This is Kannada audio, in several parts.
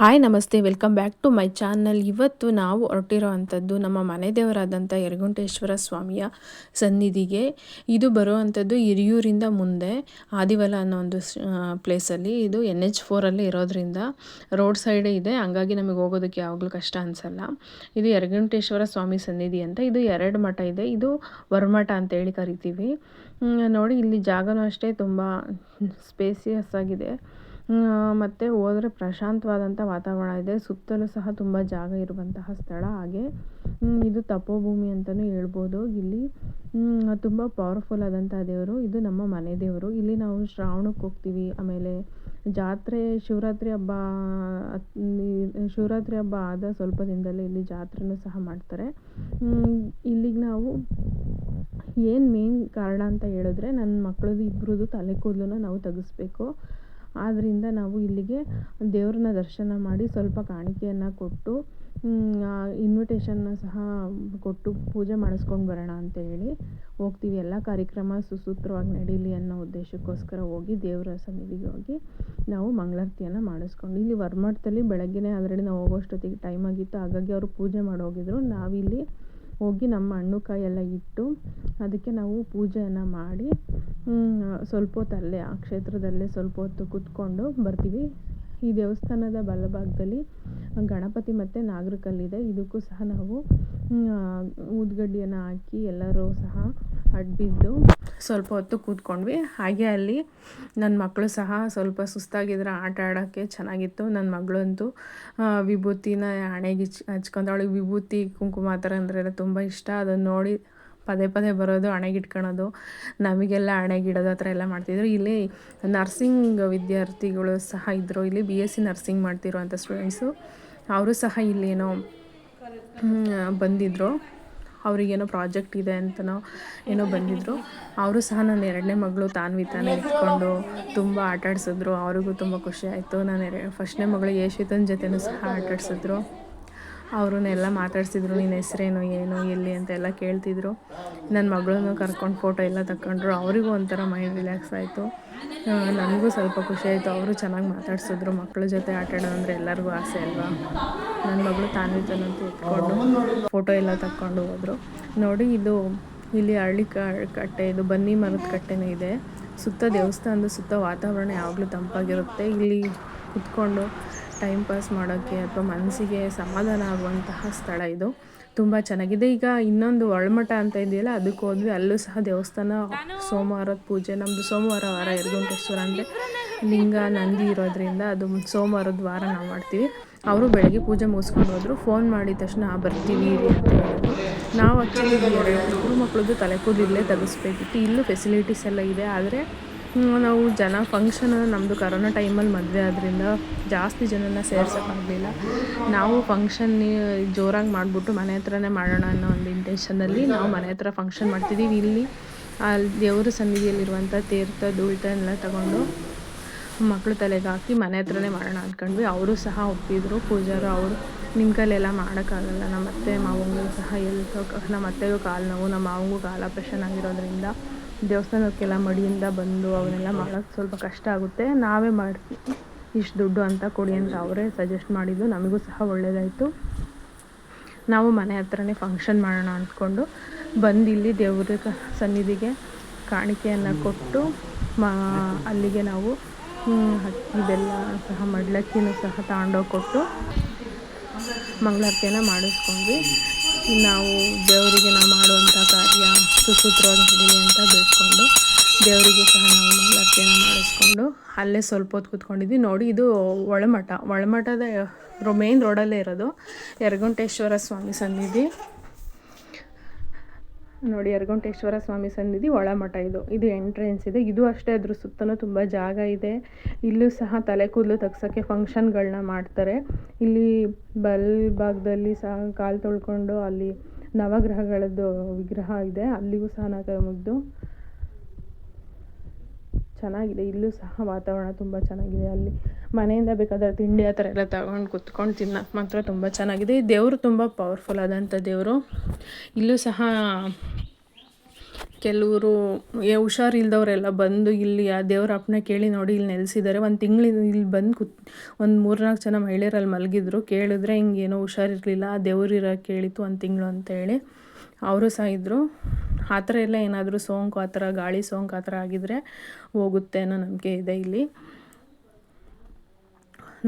ಹಾಯ್ ನಮಸ್ತೆ. Welcome back to my channel ಇವತ್ತು ನಾವು ಹೊರಟಿರೋ ಅಂಥದ್ದು ನಮ್ಮ ಮನೆ ದೇವರಾದಂಥ ಯರಗುಂಟೇಶ್ವರ ಸ್ವಾಮಿಯ ಸನ್ನಿಧಿಗೆ. ಇದು ಬರುವಂಥದ್ದು ಹಿರಿಯೂರಿಂದ ಮುಂದೆ ಆದಿವಲ ಅನ್ನೋ ಒಂದು ಪ್ಲೇಸಲ್ಲಿ ಇದು ಎನ್ ಎಚ್ ಫೋರಲ್ಲಿ ಇರೋದ್ರಿಂದ ರೋಡ್ ಸೈಡೇ ಇದೆ. ಹಂಗಾಗಿ ನಮಗೆ ಹೋಗೋದಕ್ಕೆ ಯಾವಾಗಲೂ ಕಷ್ಟ ಅನಿಸಲ್ಲ. ಇದು ಯರಗುಂಟೇಶ್ವರ ಸ್ವಾಮಿ ಸನ್ನಿಧಿ ಅಂತ. ಇದು ಎರಡು ಮಠ ಇದೆ. ಇದು ವರಮಠ ಅಂತೇಳಿ ಕರಿತೀವಿ. ನೋಡಿ, ಇಲ್ಲಿ ಜಾಗನೂ ಅಷ್ಟೇ ತುಂಬ ಸ್ಪೇಸಿಯಸ್ ಆಗಿದೆ. ಮತ್ತು ಹೋದರೆ ಪ್ರಶಾಂತವಾದಂಥ ವಾತಾವರಣ ಇದೆ. ಸುತ್ತಲೂ ಸಹ ತುಂಬ ಜಾಗ ಇರುವಂತಹ ಸ್ಥಳ ಹಾಗೆ. ಇದು ತಪೋಭೂಮಿ ಅಂತಲೂ ಹೇಳ್ಬೋದು. ಇಲ್ಲಿ ತುಂಬ ಪವರ್ಫುಲ್ ಆದಂಥ ದೇವರು. ಇದು ನಮ್ಮ ಮನೆ ದೇವರು. ಇಲ್ಲಿ ನಾವು ಶ್ರಾವಣಕ್ಕೆ ಹೋಗ್ತೀವಿ. ಆಮೇಲೆ ಜಾತ್ರೆ, ಶಿವರಾತ್ರಿ ಹಬ್ಬ ಶಿವರಾತ್ರಿ ಹಬ್ಬ ಆದ ಸ್ವಲ್ಪ ದಿನದಲ್ಲೇ ಇಲ್ಲಿ ಜಾತ್ರೆನೂ ಸಹ ಮಾಡ್ತಾರೆ. ಇಲ್ಲಿಗೆ ನಾವು ಏನು ಮೇನ್ ಕಾರಣ ಅಂತ ಹೇಳಿದ್ರೆ ನನ್ನ ಮಕ್ಕಳದು ಇಬ್ಬರದ್ದು ತಲೆ ಕೂದಲನ್ನ ನಾವು ತೆಗೆಸ್ಬೇಕು. ಆದ್ದರಿಂದ ನಾವು ಇಲ್ಲಿಗೆ ದೇವ್ರನ್ನ ದರ್ಶನ ಮಾಡಿ ಸ್ವಲ್ಪ ಕಾಣಿಕೆಯನ್ನು ಕೊಟ್ಟು ಇನ್ವಿಟೇಷನ್ನ ಸಹ ಕೊಟ್ಟು ಪೂಜೆ ಮಾಡಿಸ್ಕೊಂಡು ಬರೋಣ ಅಂತ ಹೇಳಿ ಹೋಗ್ತೀವಿ. ಎಲ್ಲ ಕಾರ್ಯಕ್ರಮ ಸುಸೂತ್ರವಾಗಿ ನಡೀಲಿ ಅನ್ನೋ ಉದ್ದೇಶಕ್ಕೋಸ್ಕರ ಹೋಗಿ ದೇವರ ಸನ್ನಿಧಿಗೆ ಹೋಗಿ ನಾವು ಮಂಗಳಾರತಿಯನ್ನು ಮಾಡಿಸ್ಕೊಂಡು, ಇಲ್ಲಿ ವರ್ಮಠದಲ್ಲಿ ಬೆಳಗ್ಗೆನೇ ಆಲ್ರೆಡಿ ನಾವು ಹೋಗೋಷ್ಟೊತ್ತಿಗೆ ಟೈಮ್ ಆಗಿತ್ತು. ಹಾಗಾಗಿ ಅವರು ಪೂಜೆ ಮಾಡಿ ಹೋಗಿದ್ರು. ನಾವಿಲ್ಲಿ ಹೋಗಿ ನಮ್ಮ ಹಣ್ಣು ಕಾಯಿ ಎಲ್ಲ ಇಟ್ಟು ಅದಕ್ಕೆ ನಾವು ಪೂಜೆಯನ್ನು ಮಾಡಿ ಸ್ವಲ್ಪ ಹೊತ್ತು ಅಲ್ಲೇ ಆ ಕ್ಷೇತ್ರದಲ್ಲೇ ಸ್ವಲ್ಪ ಹೊತ್ತು ಕೂತ್ಕೊಂಡು ಬರ್ತೀವಿ. ಈ ದೇವಸ್ಥಾನದ ಬಲಭಾಗದಲ್ಲಿ ಗಣಪತಿ ಮತ್ತು ನಾಗರಕಲ್ಲಿದೆ. ಇದಕ್ಕೂ ಸಹ ನಾವು ಊದ್ಗಡ್ಡಿಯನ್ನು ಹಾಕಿ ಎಲ್ಲರೂ ಸಹ ಅಡ್ಬಿದ್ದು ಸ್ವಲ್ಪ ಹೊತ್ತು ಕೂತ್ಕೊಂಡ್ವಿ. ಹಾಗೆ ಅಲ್ಲಿ ನನ್ನ ಮಕ್ಕಳು ಸಹ ಸ್ವಲ್ಪ ಸುಸ್ತಾಗಿದ್ರೆ ಆಟ ಆಡೋಕ್ಕೆ ಚೆನ್ನಾಗಿತ್ತು. ನನ್ನ ಮಗಳಂತೂ ವಿಭೂತಿನ ಹಣೆಗೆ ಹಚ್ ಹಚ್ಕೊಂತ ಅವಳಿಗೆ ವಿಭೂತಿ, ಕುಂಕುಮ ಆ ಥರ ಅಂದರೆ ತುಂಬ ಇಷ್ಟ. ಅದನ್ನು ನೋಡಿ ಪದೇ ಪದೇ ಬರೋದು ಹಣೆಗಿಟ್ಕೊಳೋದು ನಮಗೆಲ್ಲ ಹಣೆಗಿಡೋದು ಆ ಥರ ಎಲ್ಲ ಮಾಡ್ತಿದ್ರು. ಇಲ್ಲಿ ನರ್ಸಿಂಗ್ ವಿದ್ಯಾರ್ಥಿಗಳು ಸಹ ಇದ್ದರು ಇಲ್ಲಿ ಬಿ ಎಸ್ ಸಿ ನರ್ಸಿಂಗ್ ಮಾಡ್ತಿರುವಂಥ ಸ್ಟೂಡೆಂಟ್ಸು. ಅವರು ಸಹ ಇಲ್ಲೇನೋ ಬಂದಿದ್ದರು ಅವರಿಗೇನೋ ಪ್ರಾಜೆಕ್ಟ್ ಇದೆ ಅಂತನೋ ಏನೋ ಬಂದಿದ್ದರು ಅವರು ಸಹ ನನ್ನ ಎರಡನೇ ಮಗಳು ತಾನ್ವಿ ತಾನೇ ಇಟ್ಕೊಂಡು ತುಂಬ ಆಟಾಡ್ಸಿದ್ರು. ಅವ್ರಿಗೂ ತುಂಬ ಖುಷಿ ಆಯಿತು. ನಾನು ಎರ ಫಸ್ಟ್ನೇ ಮಗಳು ಯೇಶ್ವಿತನ ಜೊತೆನೂ ಸಹ ಆಟ ಆಡ್ಸಿದ್ರು ಅವ್ರನ್ನೆಲ್ಲ ಮಾತಾಡ್ಸಿದ್ರು, ನಿನ್ನ ಹೆಸ್ರೇನು, ಏನು, ಎಲ್ಲಿ? ಅಂತೆಲ್ಲ ಕೇಳ್ತಿದ್ರು. ನನ್ನ ಮಗಳನ್ನು ಕರ್ಕೊಂಡು ಫೋಟೋ ಎಲ್ಲ ತಕ್ಕೊಂಡ್ರು ಅವರಿಗೂ ಒಂಥರ ಮೈಂಡ್ ರಿಲ್ಯಾಕ್ಸ್ ಆಯಿತು. ನನಗೂ ಸ್ವಲ್ಪ ಖುಷಿ ಆಯಿತು. ಅವರು ಚೆನ್ನಾಗಿ ಮಾತಾಡ್ಸಿದ್ರು. ಮಕ್ಕಳ ಜೊತೆ ಆಟ ಅಂದರೆ ಎಲ್ಲರಿಗೂ ಆಸೆ ಅಲ್ವಾ? ನನ್ನ ಮಗಳು ತಾನ್ವಿತನಂತೂ ಇಟ್ಕೊಂಡು ಫೋಟೋ ಎಲ್ಲ ತಕ್ಕೊಂಡು ಹೋದರು. ನೋಡಿ, ಇದು ಇಲ್ಲಿ ಹಳ್ಳಿ ಕಟ್ಟೆ, ಇದು ಬನ್ನಿ ಮರದ ಕಟ್ಟೆನೇ ಇದೆ. ಸುತ್ತ ದೇವಸ್ಥಾನದ ಸುತ್ತ ವಾತಾವರಣ ಯಾವಾಗಲೂ ತಂಪಾಗಿರುತ್ತೆ. ಇಲ್ಲಿ ಕುತ್ಕೊಂಡು ಟೈಮ್ ಪಾಸ್ ಮಾಡೋಕ್ಕೆ ಅಥವಾ ಮನಸ್ಸಿಗೆ ಸಮಾಧಾನ ಆಗುವಂತಹ ಸ್ಥಳ ಇದು. ತುಂಬ ಚೆನ್ನಾಗಿದೆ. ಈಗ ಇನ್ನೊಂದು ಒಳಮಠ ಅಂತ ಇದೆಯಲ್ಲ ಅದಕ್ಕೆ ಹೋದ್ವಿ. ಅಲ್ಲೂ ಸಹ ದೇವಸ್ಥಾನ ಸೋಮವಾರದ ಪೂಜೆ. ನಮ್ಮದು ಸೋಮವಾರ ವಾರ ಎರಗುಂಟೇಶ್ವರ ಅಂದರೆ ಲಿಂಗ ನಂದಿ ಇರೋದ್ರಿಂದ ಅದು ಸೋಮವಾರದ ವಾರ ನಾವು ಮಾಡ್ತೀವಿ. ಅವರು ಬೆಳಗ್ಗೆ ಪೂಜೆ ಮುಗಿಸ್ಕೊಂಡು ಹೋದ್ರು. ಫೋನ್ ಮಾಡಿದ ತಕ್ಷಣ "ಆ, ಬರ್ತೀವಿ ಅಂತ ಹೇಳಿದ್ರು. ನಾವು ಆ್ಯಕ್ಚುಲಿ ಮಕ್ಕಳದ್ದು ತಲೆ ಕೂದಲು ಇಲ್ಲೇ ತೆಗೆಸ್ಬೇಕಿತ್ತು ಇಲ್ಲೂ ಫೆಸಿಲಿಟೀಸ್ ಎಲ್ಲ ಇದೆ. ಆದರೆ ನಾವು ಜನ ಫಂಕ್ಷನ್ ನಮ್ಮದು ಕರೋನಾ ಟೈಮಲ್ಲಿ ಮದುವೆ ಆದ್ರಿಂದ ಜಾಸ್ತಿ ಜನನ ಸೇರ್ಸೋಕ್ಕಾಗಲಿಲ್ಲ ನಾವು ಫಂಕ್ಷನ್ ಜೋರಾಗಿ ಮಾಡಿಬಿಟ್ಟು ಮನೆ ಹತ್ರನೇ ಮಾಡೋಣ ಅನ್ನೋ ಒಂದು ಇಂಟೆನ್ಷನಲ್ಲಿ ನಾವು ಮನೆ ಹತ್ರ ಫಂಕ್ಷನ್ ಮಾಡ್ತಿದ್ದೀವಿ ಇಲ್ಲಿ ಅಲ್ಲಿ ದೇವರ ಸನ್ನಿಧಿಯಲ್ಲಿರುವಂಥ ತೀರ್ಥ ಧೂಳ್ತ ಎಲ್ಲ ತಗೊಂಡು ಮಕ್ಕಳು ತಲೆಗೆ ಹಾಕಿ ಮನೆ ಹತ್ರನೇ ಮಾಡೋಣ ಅಂದ್ಕೊಂಡ್ವಿ. ಅವರು ಸಹ ಒಪ್ಪಿದ್ರು. ಪೂಜಾರು ಅವರು ನಿಮ್ಮ ಕೈಲೆಲ್ಲ ಮಾಡೋಕ್ಕಾಗಲ್ಲ. ನಮ್ಮ ಅತ್ತೆ, ಮಾವಂಗೂ ಸಹ ಎಲ್ತ್ ನಮ್ಮ ಅತ್ತೆಗೂ ಕಾಲು ನೋವು ನಮ್ಮ ಮಾವಂಗೂ ಕಾಲು ಆಪ್ರೇಷನ್ ಆಗಿರೋದ್ರಿಂದ ದೇವಸ್ಥಾನಕ್ಕೆಲ್ಲ ಮಡಿಯಿಂದ ಬಂದು ಅವನ್ನೆಲ್ಲ ಮಾಡೋಕ್ಕೆ ಸ್ವಲ್ಪ ಕಷ್ಟ ಆಗುತ್ತೆ. ನಾವೇ ಮಾಡ್ತೀವಿ ಇಷ್ಟು ದುಡ್ಡು ಅಂತ ಕೊಡಿ ಅಂತ ಅವರೇ ಸಜೆಸ್ಟ್ ಮಾಡಿದ್ದು. ನಮಗೂ ಸಹ ಒಳ್ಳೆಯದಾಯಿತು ನಾವು ಮನೆ ಹತ್ರನೇ ಫಂಕ್ಷನ್ ಮಾಡೋಣ ಅಂದ್ಕೊಂಡು ಬಂದು ಇಲ್ಲಿ ದೇವ್ರ ಸನ್ನಿಧಿಗೆ ಕಾಣಿಕೆಯನ್ನು ಕೊಟ್ಟು ಮಾ, ಅಲ್ಲಿಗೆ ನಾವು ಅಕ್ಕಿ ಬೆಲ್ಲ ಸಹ ಮಡ್ಲಕ್ಕಿನೂ ಸಹ ತಗೊಂಡೋಗಿ ಕೊಟ್ಟು ಮಂಗಳಾರತಿಯನ್ನು ಮಾಡಿಸ್ಕೊಂಡ್ವಿ. ನಾವು ದೇವರಿಗೆ ನಾವು ಮಾಡುವಂಥ ಕಾರ್ಯ ಸುಸೂತ್ರವಾಗಿ ನಡೀಲಿ ಅಂತ ಬೇಡ್ಕೊಂಡು ದೇವರಿಗೆ ಸಹ ನಾವು ಮಂಗಳಾರತಿಯನ್ನು ಮಾಡಿಸ್ಕೊಂಡು ಅಲ್ಲೇ ಸ್ವಲ್ಪ ಹೊತ್ತು ಕೂತ್ಕೊಂಡಿದ್ವಿ. ನೋಡಿ, ಇದು ಒಳಮಠ. ಒಳಮಠದ ಮೇನ್ ರೋಡಲ್ಲೇ ಇರೋದು. ಯರಗುಂಟೇಶ್ವರ ಸ್ವಾಮಿ ಸನ್ನಿಧಿ. ನೋಡಿ ಯರಗುಂಟೇಶ್ವರ ಸ್ವಾಮಿ ಸನ್ನಿಧಿ ಒಳಮಠ ಇದು. ಇದು ಎಂಟ್ರೆನ್ಸ್ ಇದೆ. ಇದು ಅಷ್ಟೇ, ಅದ್ರ ಸುತ್ತಲೂ ತುಂಬ ಜಾಗ ಇದೆ. ಇಲ್ಲೂ ಸಹ ತಲೆ ಕೂದಲು ತೆಗ್ಸೋಕ್ಕೆ ಫಂಕ್ಷನ್ಗಳನ್ನ ಮಾಡ್ತಾರೆ. ಇಲ್ಲಿ ಬಲ್ ಭಾಗದಲ್ಲಿ ಸಹ ಕಾಲು ತೊಳ್ಕೊಂಡು ಅಲ್ಲಿ ನವಗ್ರಹಗಳದ್ದು ವಿಗ್ರಹ ಇದೆ. ಅಲ್ಲಿಗೂ ಸಹ ಕೈ ಮುಗಿದು ಚೆನ್ನಾಗಿದೆ. ಇಲ್ಲೂ ಸಹ ವಾತಾವರಣ ತುಂಬ ಚೆನ್ನಾಗಿದೆ. ಅಲ್ಲಿ ಮನೆಯಿಂದ ಬೇಕಾದ್ರೆ ತಿಂಡಿ ಆ ಥರ ಎಲ್ಲ ತಗೊಂಡು ಕುತ್ಕೊಂಡು ತಿನ್ನೋಕ್ಕೆ ಮಾತ್ರ ತುಂಬ ಚೆನ್ನಾಗಿದೆ. ಈ ದೇವರು ತುಂಬ ಪವರ್ಫುಲ್ ಆದಂಥ ದೇವರು. ಇಲ್ಲೂ ಸಹ ಕೆಲವರು ಹುಷಾರಿಲ್ದವರೆಲ್ಲ ಬಂದು ಇಲ್ಲಿ ಆ ದೇವ್ರ ಅಪ್ಪನ ಕೇಳಿ ನೋಡಿ ಇಲ್ಲಿ ನೆಲೆಸಿದ್ದಾರೆ. ಒಂದು ತಿಂಗಳಿಂದ ಇಲ್ಲಿ ಬಂದು ಕುತ್, ಒಂದು ಮೂರ್ನಾಲ್ಕು ಜನ ಮಹಿಳೆಯರಲ್ಲಿ ಮಲಗಿದ್ರು. ಕೇಳಿದ್ರೆ ಹಿಂಗೇನೋ ಹುಷಾರಿರಲಿಲ್ಲ, ಆ ದೇವ್ರಿರೋ ಕೇಳಿತು ಒಂದು ತಿಂಗಳು ಅಂತೇಳಿ. ಅವರು ಸಹ ಇದ್ದರು ಆ ಥರ ಎಲ್ಲ ಏನಾದರೂ ಸೋಂಕು, ಆ ಥರ ಗಾಳಿ ಸೋಂಕು ಆ ಥರ ಆಗಿದ್ರೆ ಹೋಗುತ್ತೆ ಅನ್ನೋ ನಂಬಿಕೆ ಇದೆ ಇಲ್ಲಿ.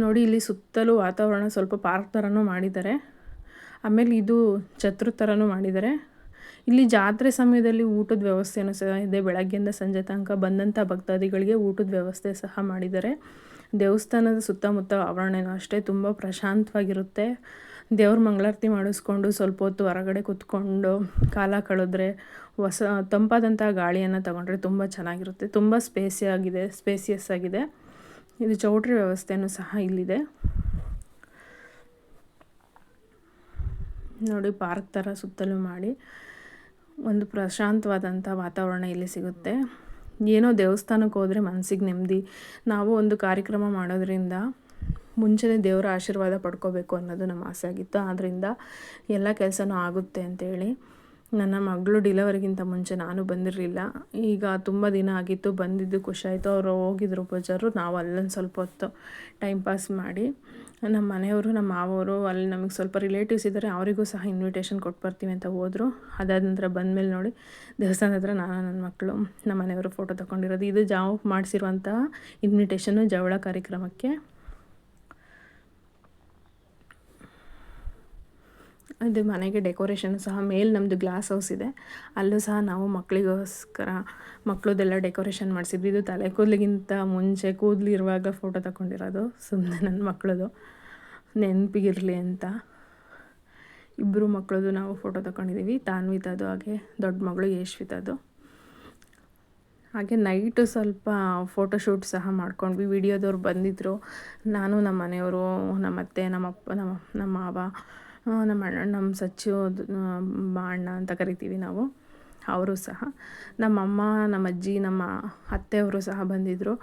ನೋಡಿ ಇಲ್ಲಿ ಸುತ್ತಲೂ ವಾತಾವರಣ ಸ್ವಲ್ಪ ಪಾರ್ಕ್ ಥರನೂ ಮಾಡಿದ್ದಾರೆ. ಆಮೇಲೆ ಇದು ಛತ್ರ ಥರನೂ ಮಾಡಿದ್ದಾರೆ. ಇಲ್ಲಿ ಜಾತ್ರೆ ಸಮಯದಲ್ಲಿ ಊಟದ ವ್ಯವಸ್ಥೆಯೂ ಸಹ ಇದೆ. ಬೆಳಗ್ಗೆಯಿಂದ ಸಂಜೆ ತನಕ ಬಂದಂಥ ಭಕ್ತಾದಿಗಳಿಗೆ ಊಟದ ವ್ಯವಸ್ಥೆ ಸಹ ಮಾಡಿದ್ದಾರೆ. ದೇವಸ್ಥಾನದ ಸುತ್ತಮುತ್ತ ಆವರಣನೂ ಅಷ್ಟೇ, ತುಂಬ ಪ್ರಶಾಂತವಾಗಿರುತ್ತೆ. ದೇವ್ರ ಮಂಗಳಾರತಿ ಮಾಡಿಸ್ಕೊಂಡು ಸ್ವಲ್ಪ ಹೊತ್ತು ಹೊರಗಡೆ ಕೂತ್ಕೊಂಡು ಕಾಲ ಕಳೆದ್ರೆ ಹೊಸ ತಂಪಾದಂಥ ಗಾಳಿಯನ್ನು ತಗೊಂಡ್ರೆ ತುಂಬ ಚೆನ್ನಾಗಿರುತ್ತೆ. ತುಂಬ ಸ್ಪೇಸಿಯಾಗಿದೆ, ಸ್ಪೇಸಿಯಸ್ ಆಗಿದೆ. ಇದು ಚೌಟ್ರಿ ವ್ಯವಸ್ಥೆಯೂ ಸಹ ಇಲ್ಲಿದೆ. ನೋಡಿ ಪಾರ್ಕ್ ಥರ ಸುತ್ತಲೂ ಮಾಡಿ ಒಂದು ಪ್ರಶಾಂತವಾದಂಥ ವಾತಾವರಣ ಇಲ್ಲಿ ಸಿಗುತ್ತೆ. ಏನೋ ದೇವಸ್ಥಾನಕ್ಕೆ ಹೋದರೆ ಮನಸ್ಸಿಗೆ ನೆಮ್ಮದಿ. ನಾವು ಒಂದು ಕಾರ್ಯಕ್ರಮ ಮಾಡೋದ್ರಿಂದ ಮುಂಚೆನೇ ದೇವರ ಆಶೀರ್ವಾದ ಪಡ್ಕೋಬೇಕು ಅನ್ನೋದು ನಮ್ಮ ಆಸೆ ಆಗಿತ್ತು. ಆದ್ದರಿಂದ ಎಲ್ಲ ಕೆಲಸನೂ ಆಗುತ್ತೆ ಅಂತೇಳಿ. ನನ್ನ ಮಗಳು ಡಿಲವರಿಗಿಂತ ಮುಂಚೆ ನಾನು ಬಂದಿರಲಿಲ್ಲ. ಈಗ ತುಂಬ ದಿನ ಆಗಿತ್ತು, ಬಂದಿದ್ದು ಖುಷಿ ಆಯಿತು ಅವರು ಹೋಗಿದ್ರು ಬಜಾರು ನಾವು ಅಲ್ಲೊಂದು ಸ್ವಲ್ಪ ಹೊತ್ತು ಟೈಮ್ ಪಾಸ್ ಮಾಡಿ. ನಮ್ಮ ಮನೆಯವರು ನಮ್ಮ ಮಾವರು ಅಲ್ಲಿ ನಮಗೆ ಸ್ವಲ್ಪ ರಿಲೇಟಿವ್ಸ್ ಇದ್ದಾರೆ ಅವರಿಗೂ ಸಹ ಇನ್ವಿಟೇಷನ್ ಕೊಟ್ಟು ಬರ್ತೀವಿ ಅಂತ ಹೋದರು. ಅದಾದ ನಂತರ ಬಂದಮೇಲೆ ನೋಡಿ, ದೇವಸ್ಥಾನದ ಹತ್ರ ನಾನು ನನ್ನ ಮಕ್ಕಳು ನಮ್ಮ ಮನೆಯವರು ಫೋಟೋ ತೊಗೊಂಡಿರೋದು ಇದು ಜಾವ್ ಮಾಡಿಸಿರುವಂತಹ ಇನ್ವಿಟೇಷನ್ನು ಜವಳ ಕಾರ್ಯಕ್ರಮಕ್ಕೆ. ಅದು ಮನೆಗೆ ಡೆಕೋರೇಷನ್ ಸಹ ಮೇಲೆ ನಮ್ಮದು ಗ್ಲಾಸ್ ಹೌಸ್ ಇದೆ. ಅಲ್ಲೂ ಸಹ ನಾವು ಮಕ್ಕಳಿಗೋಸ್ಕರ ಮಕ್ಕಳದೆಲ್ಲ ಡೆಕೋರೇಷನ್ ಮಾಡಿಸಿದ್ವಿ. ಇದು ತಲೆ ಕೂದಲಿಗಿಂತ ಮುಂಚೆ ಕೂದಲಿರುವಾಗ ಫೋಟೋ ತಗೊಂಡಿರೋದು ಸುಮ್ಮನೆ ನನ್ನ ಮಕ್ಕಳದು ನೆನಪಿಗಿರಲಿ ಅಂತ. ಇಬ್ಬರು ಮಕ್ಕಳದು ನಾವು ಫೋಟೋ ತಗೊಂಡಿದ್ದೀವಿ ತಾನ್ವಿತದು ಹಾಗೆ ದೊಡ್ಡ ಮಗಳು ಯಶ್ವಿತದು. ಹಾಗೆ ನೈಟು ಸ್ವಲ್ಪ ಫೋಟೋಶೂಟ್ ಸಹ ಮಾಡ್ಕೊಂಡ್ವಿ. ವಿಡಿಯೋದವ್ರು ಬಂದಿದ್ದರು ನಾನು ನಮ್ಮ ಮನೆಯವರು ನಮ್ಮ ಅತ್ತೆ ನಮ್ಮಪ್ಪ, ನಮ್ಮ ನಮ್ಮ ಮಾವ ನಮ್ಮ ಅಣ್ಣ, ನಮ್ಮ ಸಚ್ಚು ಅಣ್ಣ ಅಂತ ಕರಿತೀವಿ ನಾವು. ಅವರು ಸಹ. ನಮ್ಮಮ್ಮ ನಮ್ಮ ಅಜ್ಜಿ, ನಮ್ಮ ಅತ್ತೆಯವರು ಸಹ ಬಂದಿದ್ದರು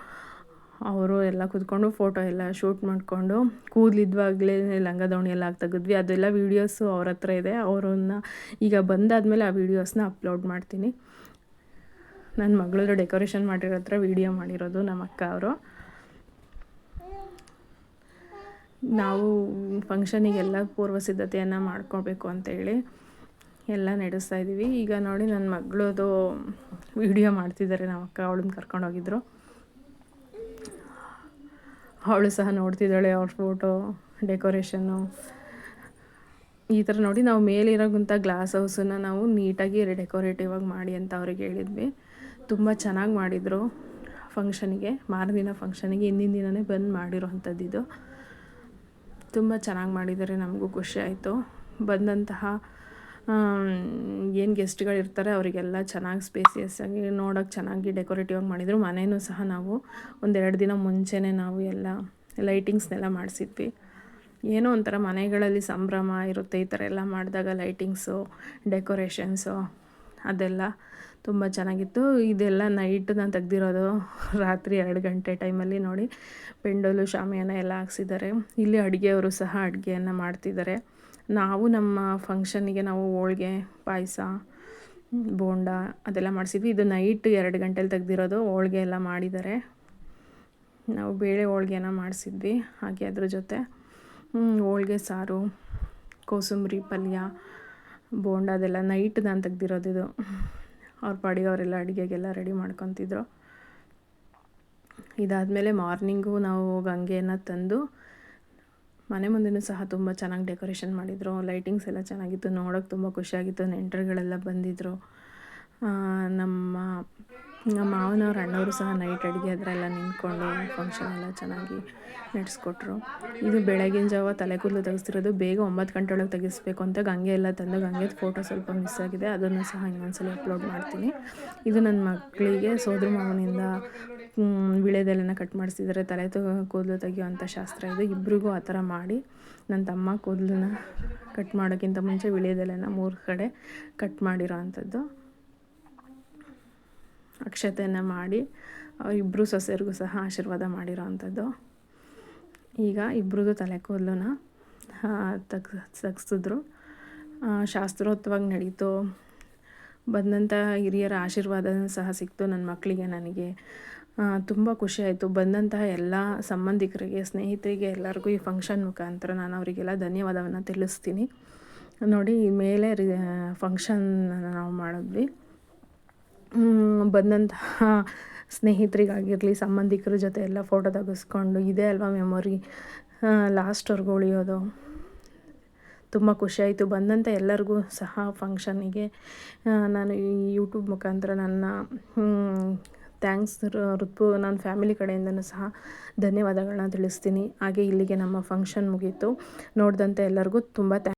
ಅವರು ಎಲ್ಲ ಕೂತ್ಕೊಂಡು ಫೋಟೋ ಎಲ್ಲ ಶೂಟ್ ಮಾಡಿಕೊಂಡು ಕೂದಲಿದ್ವಾಗಲೇ ಲಂಗ ದಾವಣಿ ಎಲ್ಲ ತೆಗೆದ್ವಿ. ಅದೆಲ್ಲ ವೀಡಿಯೋಸು ಅವ್ರ ಹತ್ರ ಇದೆ. ಅವರನ್ನ ಈಗ ಬಂದಾದಮೇಲೆ ಆ ವೀಡಿಯೋಸ್ನ ಅಪ್ಲೋಡ್ ಮಾಡ್ತೀನಿ. ನನ್ನ ಮಗಳದ್ದು ಡೆಕೋರೇಷನ್ ಮಾಡಿರೋ ಹತ್ರ ವೀಡಿಯೋ ಮಾಡಿರೋದು ನಮ್ಮ ಅಕ್ಕ ಅವರು. ನಾವು ಫಂಕ್ಷನಿಗೆಲ್ಲ ಪೂರ್ವ ಸಿದ್ಧತೆಯನ್ನು ಮಾಡ್ಕೋಬೇಕು ಅಂತೇಳಿ ಎಲ್ಲ ನಡೆಸ್ತಾ ಇದ್ದೀವಿ. ಈಗ ನೋಡಿ ನನ್ನ ಮಗಳದು ವಿಡಿಯೋ ಮಾಡ್ತಿದ್ದಾರೆ. ನಮ್ಮ ಅಕ್ಕ ಅವಳನ್ನ ಕರ್ಕೊಂಡೋಗಿದ್ರು ಅವಳು ಸಹ ನೋಡ್ತಿದ್ದಾಳೆ. ಅವ್ರ ಫೋಟೋ ಡೆಕೋರೇಷನ್ನು ಈ ಥರ ನೋಡಿ ನಾವು ಮೇಲಿರೋಂಥ ಗ್ಲಾಸ್ ಹೌಸನ್ನು ನಾವು ನೀಟಾಗಿ ಡೆಕೋರೇಟಿವ್ ಆಗಿ ಮಾಡಿ ಅಂತ ಅವ್ರಿಗೆ ಹೇಳಿದ್ವಿ. ತುಂಬ ಚೆನ್ನಾಗಿ ಮಾಡಿದರು. ಫಂಕ್ಷನಿಗೆ ಮಾರದಿನ ಫಂಕ್ಷನಿಗೆ ಹಿಂದಿನ ದಿನವೇ ಬಂದು ಮಾಡಿರೋ ಅಂಥದ್ದಿದು ತುಂಬ ಚೆನ್ನಾಗಿ ಮಾಡಿದ್ದಾರೆ, ನಮಗೂ ಖುಷಿ ಆಯಿತು. ಬಂದಂತಹ ಏನು ಗೆಸ್ಟ್ಗಳು ಇರ್ತಾರೆ, ಅವರಿಗೆಲ್ಲ ಚೆನ್ನಾಗಿ ಸ್ಪೇಸಿಯಸ್ ಆಗಿ ನೋಡೋಕೆ ಚೆನ್ನಾಗಿ ಡೆಕೋರೇಟಿವ್ ಆಗಿ ಮಾಡಿದರು. ಮನೆಯೂ ಸಹ ನಾವು ಒಂದೆರಡು ದಿನ ಮುಂಚೆನೇ ನಾವು ಎಲ್ಲ ಲೈಟಿಂಗ್ಸ್ನೆಲ್ಲ ಮಾಡಿಸಿದ್ವಿ. ಏನೋ ಒಂಥರ ಮನೆಗಳಲ್ಲಿ ಸಂಭ್ರಮ ಇರುತ್ತೆ, ಈ ಥರ ಎಲ್ಲ ಮಾಡಿದಾಗ ಲೈಟಿಂಗ್ಸು ಡೆಕೋರೇಷನ್ಸು ಅದೆಲ್ಲ. ತುಂಬ ಚೆನ್ನಾಗಿತ್ತು. ಇದೆಲ್ಲ ನೈಟ್ ನಾನು ತೆಗ್ದಿರೋದು ರಾತ್ರಿ ಎರಡು ಗಂಟೆ ಟೈಮಲ್ಲಿ ನೋಡಿ ಪೆಂಡೋಲು ಶಾಮಿಯಾನ ಎಲ್ಲ ಹಾಕ್ಸಿದ್ದಾರೆ. ಇಲ್ಲಿ ಅಡುಗೆಯವರು ಸಹ ಅಡುಗೆಯನ್ನು ಮಾಡ್ತಿದ್ದಾರೆ. ನಾವು ನಮ್ಮ ಫಂಕ್ಷನ್ನಿಗೆ ನಾವು ಹೋಳ್ಗೆ, ಪಾಯಸ, ಬೋಂಡ ಅದೆಲ್ಲ ಮಾಡಿಸಿದ್ವಿ. ಇದು ನೈಟ್ ಎರಡು ಗಂಟೆಲಿ ತೆಗ್ದಿರೋದು. ಹೋಳ್ಗೆ ಎಲ್ಲ ಮಾಡಿದ್ದಾರೆ. ನಾವು ಬೇಳೆ ಹೋಳ್ಗೆನ ಮಾಡಿಸಿದ್ವಿ. ಹಾಗೆ ಅದ್ರ ಜೊತೆ ಹೋಳ್ಗೆ ಸಾರು, ಕೋಸಂಬರಿ ಪಲ್ಯ, ಬೋಂಡ ಅದೆಲ್ಲ ನೈಟ್ ನಾನು ತೆಗ್ದಿರೋದು ಇದು. ಅವ್ರ ಪಾಡಿಗೆ ಅವರೆಲ್ಲ ಅಡುಗೆಗೆಲ್ಲ ರೆಡಿ ಮಾಡ್ಕೊತಿದ್ರು. ಇದಾದಮೇಲೆ ಮಾರ್ನಿಂಗು ನಾವು ಗಂಗೆಯನ್ನು ತಂದು ಮನೆ ಮುಂದೆನೂ ಸಹ ತುಂಬ ಚೆನ್ನಾಗಿ ಡೆಕೋರೇಷನ್ ಮಾಡಿದರು. ಲೈಟಿಂಗ್ಸ್ ಎಲ್ಲ ಚೆನ್ನಾಗಿತ್ತು. ನೋಡೋಕೆ ತುಂಬ ಖುಷಿಯಾಗಿತ್ತು. ನೆಂಟರುಗಳೆಲ್ಲ ಬಂದಿದ್ದರು ನಮ್ಮ ನಮ್ಮ ಮಾವನವ್ರು ಅಣ್ಣವರು ಸಹ ನೈಟ್ ಅಡುಗೆ ಅದರೆಲ್ಲ ನಿಂತ್ಕೊಂಡು ಫಂಕ್ಷನ್ ಎಲ್ಲ ಚೆನ್ನಾಗಿ ನಡೆಸ್ಕೊಟ್ರು. ಇದು ಬೆಳಗಿನ ಜಾವ ತಲೆ ಕೂದಲು ತೆಗೆಸ್ತಿರೋದು, ಬೇಗ ಒಂಬತ್ತು ಗಂಟೆ ಒಳಗೆ ತೆಗಿಸ್ಬೇಕು ಅಂತ ಗಂಗೆ ಎಲ್ಲ ತಂದು ಗಂಗೆದು ಫೋಟೋ ಸ್ವಲ್ಪ ಮಿಸ್ ಆಗಿದೆ. ಅದನ್ನು ಸಹ ಇನ್ನೊಂದ್ಸಲ ಅಪ್ಲೋಡ್ ಮಾಡ್ತೀನಿ. ಇದು ನನ್ನ ಮಕ್ಕಳಿಗೆ ಸೋದರ ಮಾವನಿಂದ ವಿಳೆದೆಲೆನ ಕಟ್ ಮಾಡಿಸಿದರೆ. ತಲೆ ಕೂದಲು ತೆಗಿಯುವಂಥ ಶಾಸ್ತ್ರ ಇದು. ಇಬ್ರಿಗೂ ಆ ಥರ ಮಾಡಿ ನನ್ನ ತಮ್ಮ ಕೂದಲನ್ನ ಕಟ್ ಮಾಡೋಕ್ಕಿಂತ ಮುಂಚೆ ವಿಳೆದೆಲೆನ ಮೂರು ಕಡೆ ಕಟ್ ಮಾಡಿರೋ ಅಂಥದ್ದು. ಅಕ್ಷತೆಯನ್ನು ಮಾಡಿ ಇಬ್ಬರು ಸೊಸೆಯರಿಗೂ ಸಹ ಆಶೀರ್ವಾದ ಮಾಡಿರೋ ಅಂಥದ್ದು. ಈಗ ಇಬ್ಬರದು ತಲೆ ಕೂದಲನ್ನ ತಗ್ ತಗ್ಸಿದ್ರು. ಶಾಸ್ತ್ರೋತ್ವಾಗಿ ನಡೀತು. ಬಂದಂಥ ಹಿರಿಯರ ಆಶೀರ್ವಾದ ಸಹ ಸಿಕ್ತು ನನ್ನ ಮಕ್ಕಳಿಗೆ, ನನಗೆ. ತುಂಬ ಖುಷಿಯಾಯಿತು ಬಂದಂತಹ ಎಲ್ಲ ಸಂಬಂಧಿಕರಿಗೆ, ಸ್ನೇಹಿತರಿಗೆ, ಎಲ್ಲರಿಗೂ ಈ ಫಂಕ್ಷನ್ ಮುಖಾಂತರ ನಾನು ಅವರಿಗೆಲ್ಲ ಧನ್ಯವಾದವನ್ನು ತಿಳಿಸ್ತೀನಿ. ನೋಡಿ ಮೇಲೆ ರಿ ಫಂಕ್ಷನ್ ನಾವು ಮಾಡಿದ್ವಿ. ಬಂದಂತಹ ಸ್ನೇಹಿತರಿಗಾಗಿರಲಿ, ಸಂಬಂಧಿಕರ ಜೊತೆ ಎಲ್ಲ ಫೋಟೋ ತೆಗೆಸ್ಕೊಂಡು ಇದೇ ಅಲ್ವಾ ಮೆಮೊರಿ ಲಾಸ್ಟ್ವರೆಗೂ ಉಳಿಯೋದು. ತುಂಬ ಖುಷಿಯಾಯಿತು ಬಂದಂಥ ಎಲ್ಲರಿಗೂ ಸಹ ಫಂಕ್ಷನ್ನಿಗೆ ನಾನು ಈ ಯೂಟ್ಯೂಬ್ ಮುಖಾಂತರ ನನ್ನ ಥ್ಯಾಂಕ್ಸ್ ಋತು ನನ್ನ ಫ್ಯಾಮಿಲಿ ಕಡೆಯಿಂದನೂ ಸಹ ಧನ್ಯವಾದಗಳನ್ನ ತಿಳಿಸ್ತೀನಿ. ಹಾಗೆ ಇಲ್ಲಿಗೆ ನಮ್ಮ ಫಂಕ್ಷನ್ ಮುಗೀತು. ನೋಡಿದಂಥ ಎಲ್ಲರಿಗೂ ತುಂಬ ಥ್ಯಾಂಕ್